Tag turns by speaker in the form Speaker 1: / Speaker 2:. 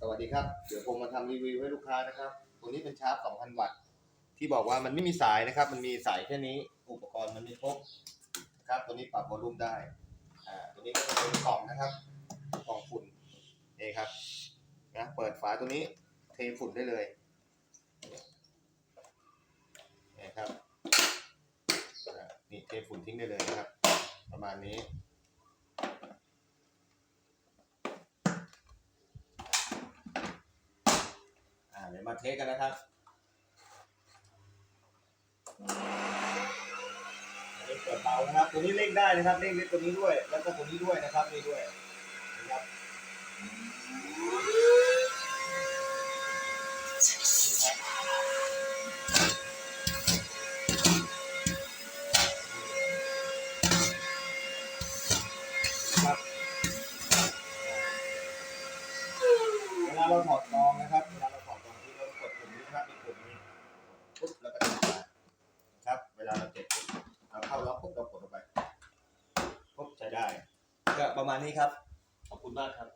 Speaker 1: สวัสดีครับ เดี๋ยวผมมาทำรีวิวให้ลูกค้านะครับ ตัวนี้เป็นชาร์จ 2,000 วัตต์ ที่บอกว่ามันไม่มีสายนะครับ มันมีสายแค่นี้ อุปกรณ์มันไม่ครบนะครับ ตัวนี้ปรับวอลลุ่มได้ อ่า ตัวนี้ก็จะเป็นกล่องนะครับ กล่องฝุ่นนี่ครับ นะ เปิดฝาตัวนี้ เทฝุ่นได้เลยนี่ครับ นี่เทฝุ่นทิ้งได้เลยนะครับ ประมาณนี้ อ่าเดี๋ยวมาเทสกันนะครับอันนี้เปิดเบานะครับ ตัวนี้เร่งได้นะครับเร่งเล็กตัวนี้ด้วย แล้วก็ตัวนี้ด้วยนะครับนี่ด้วยนะครับเวลาเราถอดกรอง ลาเราเก็บปุ๊บเราเข้าล็อกปุ๊บเรากดลงไปปุ๊บใช้ได้ ก็ประมาณนี้ครับ ขอบคุณมากครับ